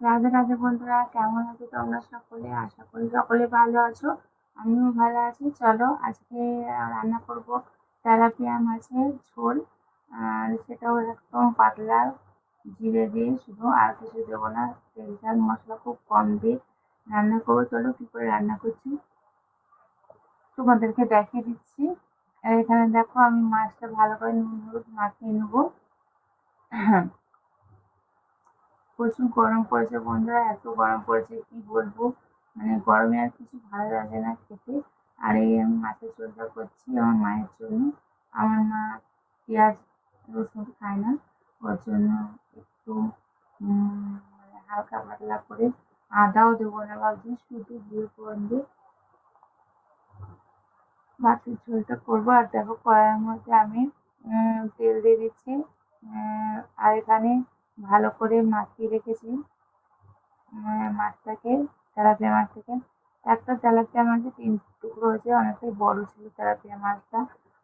রাধে রাধে বন্ধুরা, কেমন আছো তোমরা সকলে? আশা করি সকলে ভালো আছো, আমিও ভালো আছি। চলো আজকে রান্না করব তেলাপিয়া মাছের ঝোল। আর সেটাও একদম পাতলা, জিরে দিয়ে শুধু আর কিছু দেবো না, তেল, ঝাল, মশলা খুব কম দিয়ে রান্না করব। চলো কী করে রান্না করছি? তোমাদেরকে দেখিয়ে দিচ্ছি। এখানে দেখো আমি মাছটা ভালো করে নুন, হলুদ মাখিয়ে নেব। প্রচুর গরম পড়েছে বন্ধুরা, এত গরম পড়েছে কি বলব? মানে গরমে আর কিছু ভালো লাগে না খেতে। আর এই আমি মাছের ঝোলটা করছি আমার মায়ের জন্য। আমার মা পেঁয়াজ, রসুন খায় না, ওর জন্য একটু মানে হালকা পাতলা করে আদাও দেবো না ভাবছি, শুধু দিয়ে দিয়ে মাছের ঝোলটা করব। আর দেখো কড়াইয়ের মধ্যে আমি তেল দিয়ে দিচ্ছি আর এখানে ভালো করে মাখিয়ে রেখেছি। মাছটাকে, তেলাপিয়া মাছটাকে। একটা তেলাপিয়া মাছে তিন টুকরো হয়েছে, অনেকটাই বড় ছিল তেলাপিয়া মাছটা।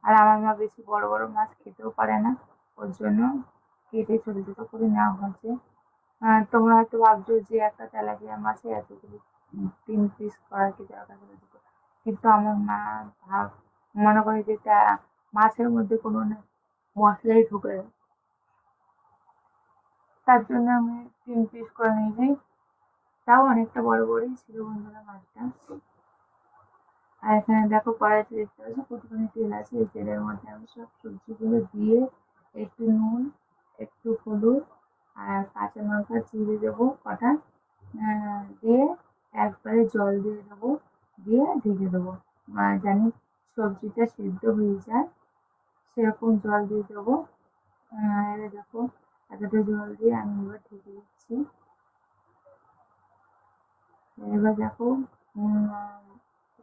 আর আমার মা বেশি বড় বড় মাছ খেতেও পারে না। ওর জন্য কেটে ছোটো ছোটো করে নেওয়া হয়েছে। তোমরা হয়তো ভাবছ যে একটা তেলাপিয়া মাছে এতগুলো তিন পিস করা কি দরকার কিন্তু আমার মা ভাব, মনে করে যে মাছের মধ্যে কোনো না মশলাই ঢুকে তার জন্য আমি তিন পিস করে নিয়েছি। তাও অনেকটা বড় বড়ই ছিল বন্ধুরা মাছটা। আর এখানে দেখো কড়াইতে দেখতে পাচ্ছি কতখানি তেল আছে, এই তেলের মধ্যে আমি সব সবজিগুলো দিয়ে একটু নুন, একটু হলুদ আর কাঁচা লঙ্কা চিড়ে দেবো কটা। দিয়ে একবারে জল দিয়ে দেবো, দিয়ে ঢেকে দেবো। জানি সবজিটা সিদ্ধ হয়ে যায়, সেরকম জল দিয়ে দেবো। দেখো এতটা জল দিয়ে আমি এবার ঢেকে দিচ্ছি এবার দেখো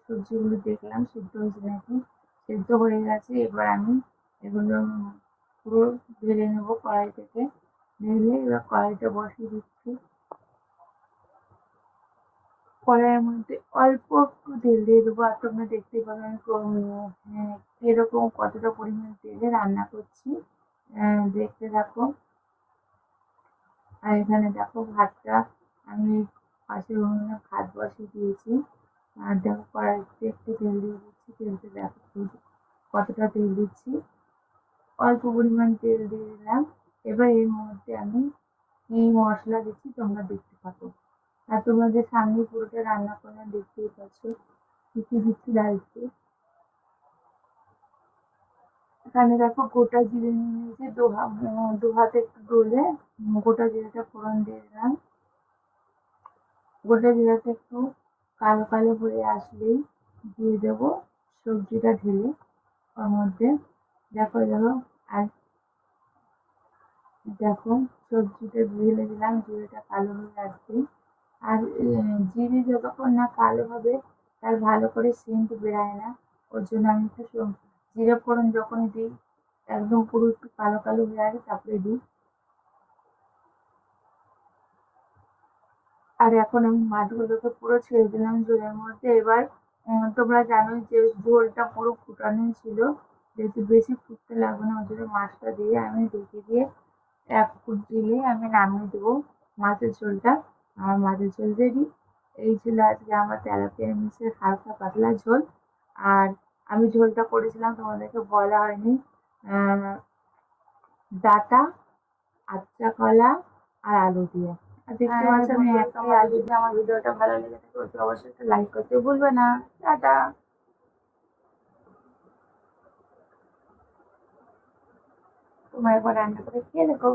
সবজিগুলো দেখলাম, সিদ্ধ হয়েছে নাকি? সিদ্ধ হয়ে গেছে, এবার আমি এগুলো পুরো ঢেলে নেব কড়াই থেকে ঢেলে এবার কড়াইটা বসিয়ে দিচ্ছি। কড়াইয়ের মধ্যে অল্প একটু তেল দিয়ে দেবো। আর তোমরা দেখতে পাবেন এরকম কতটা পরিমাণ তেলে রান্না করছি। দেখতে থাকো। আর এখানে দেখো ভাতটা আমি পাশে উনুনে ভাত বসিয়ে দিয়েছি। আর দেখো কড়াইতে একটু তেল দিয়ে দিচ্ছি। তেলতে দেখো কতটা তেল দিচ্ছি। অল্প পরিমাণ তেল দিয়ে দিলাম। এবার এর মধ্যে আমি এই মশলা দিচ্ছি, তোমরা দেখতে পাবো আর তোমাদের সামনে পুরোটা রান্না করে দেখতেই পাচ্ছ। কি কি দিচ্ছি ডালছি এখানে দেখো গোটা জিরে নিয়ে নিয়েছি দু দু হাতে একটু ডলে গোটা জিরেটা ফোড়ন দিয়ে দিলাম। গোটা জিরাটা একটু কালো কালো হয়ে আসলেই দিয়ে দেবো সবজিটা ঢেলে ওর মধ্যে। দেখো দেখো, আর দেখো সবজিটা ঢেলে দিলাম, জিরেটা কালো হয়ে আসবে। আর জিরে যতক্ষণ না কালো হবে, তার ভালো করে সেন্ট বেরায় না, ওর জন্য আমি একটু জিরে ফোড়ন যখন দিই, একদম পুরো একটু কালো কালো হয়ে আসে, তারপরে দিই। আর এখন আমি মাছগুলোকে পুরো ছেড়ে দিলাম ঝোলের মধ্যে। এবার তোমরা জানো যে ঝোলটা পুরো ফুটানো ছিল। যেহেতু বেশি ফুটতে লাগবে না, ওই জন্য মাছটা দিয়ে আমি ঢেকে দিয়ে এক ফুট দিলে আমি নামিয়ে দেবো মাছের ঝোলটা। আমার মাছের ঝোল রেডি। এই ছিল আজকে আমার তেলাপিয়া মিশের হালকা পাতলা ঝোল। আর আমি ঝোলটা করেছিলাম তোমাদেরকে বলা হয়নি। ডাটা আচ্ছা কলা আর আলু দিয়ে। আর দেখতে পাচ্ছ আমি একটাই আলু দিয়ে আমার ভিডিওটা ভালো লেগে থাকে অবশ্যই একটা লাইক করতে ভুলবে না। টাটা। তোমার একবার রান্না করে খেয়ে দেখো।